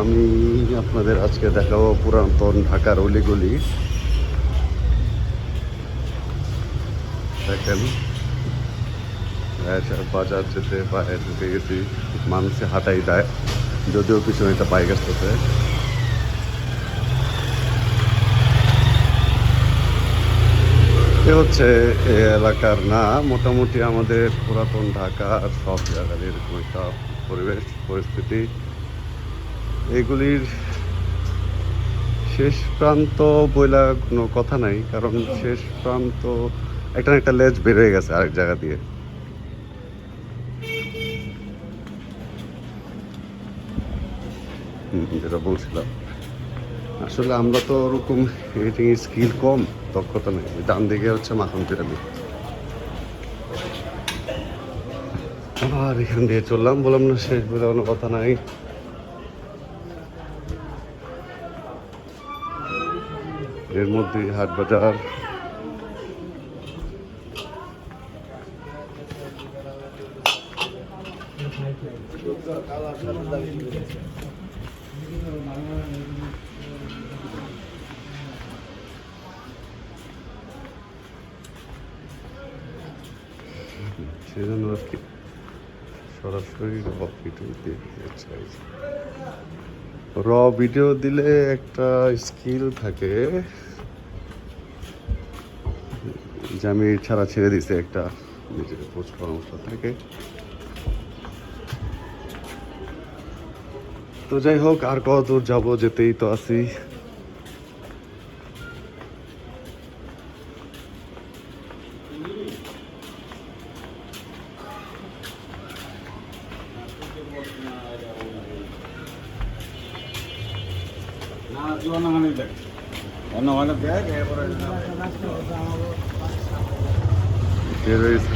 আমি আপনাদের আজকে দেখাবো পুরাতন ঢাকার অলিগলি। দেখেন বাজার যেতে পায়ে ঢুকে গেছি, মানুষে হাঁটাই দেয় যদিও পিছনে একটা বাইক আসতেছে। এ হচ্ছে এলাকার না, মোটামুটি আমাদের পুরাতন ঢাকার সব জায়গার এরকম একটা পরিবেশ, পরিস্থিতি। এগুলির শেষ প্রান্ত বইলা কোনো কথা নাই, কারণ শেষ প্রান্ত একটা একটা লেজ হয়ে গেছে আরেক জায়গা দিয়ে। যেটা বলছিলাম। আসলে আমরা তো ওরকম এডিটিং স্কিল কম, দক্ষতা নেই। ডান দিকে হচ্ছে মাখন পিরামিড। আর এখান দিয়ে চললাম, বললাম না শেষ বলে কোনো কথা নাই। এর মধ্যে হাট বাজার। সেজন্য আর কি সরাসরি র ভিডিও দিয়ে চাই র ভিডিও দিলে একটা স্কিল থাকে। যে আমি ছাড়া ছেড়ে দিছে একটা নিজের পোস্ট পরামর্শ থাকে তো যাই হোক, আর কত দূর যাব যেতেই তো আছি।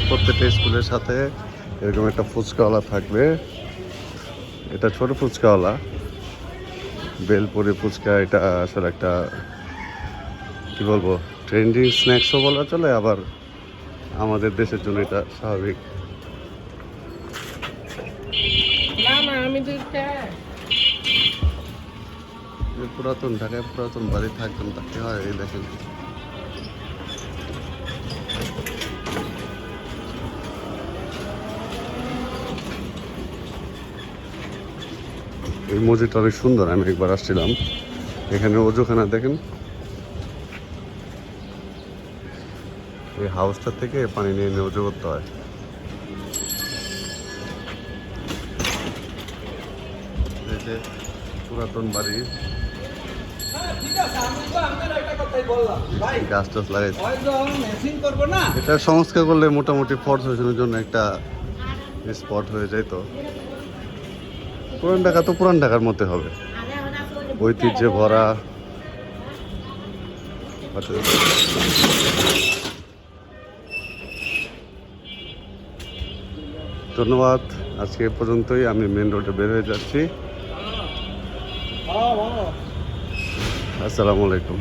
প্রত্যেকটা স্কুলের সাথে এরকম একটা ফুচকাওয়ালা থাকবে। এটা ছোট ফুচকাওয়ালা। বেলপুরি ফুচকা, এটা আসলে একটা, কি বলব ট্রেন্ডিং স্ন্যাক্সও বলা চলে, আবার আমাদের দেশের জন্য এটা স্বাভাবিক। না না, আমি দুইটা পুরাতন ঢাকায় পুরাতন বাড়ি থাকতাম, তাকে হয় এই দেখেন। এই মসজিদটা অনেক সুন্দর, আমি একবার আসছিলাম। এখানে অজুখানা, দেখেন। এই হাউসটা থেকে পানি নিয়ে নিয়ে অজু করতে হয়। পুরাতন বাড়ি। গাছ টাছ লাগাইছে। এটা সংস্কার করলে মোটামুটি ফোর্থ সেশনের জন্য একটা স্পট হয়ে যায় তো। পুরান ঢাকা তো পুরান ঢাকার মধ্যে হবে। ঐতিহ্যে ভরা। ধন্যবাদ। আজকে এ পর্যন্তই আমি মেন রোডে বের হয়ে যাচ্ছি। আসসালামু আলাইকুম।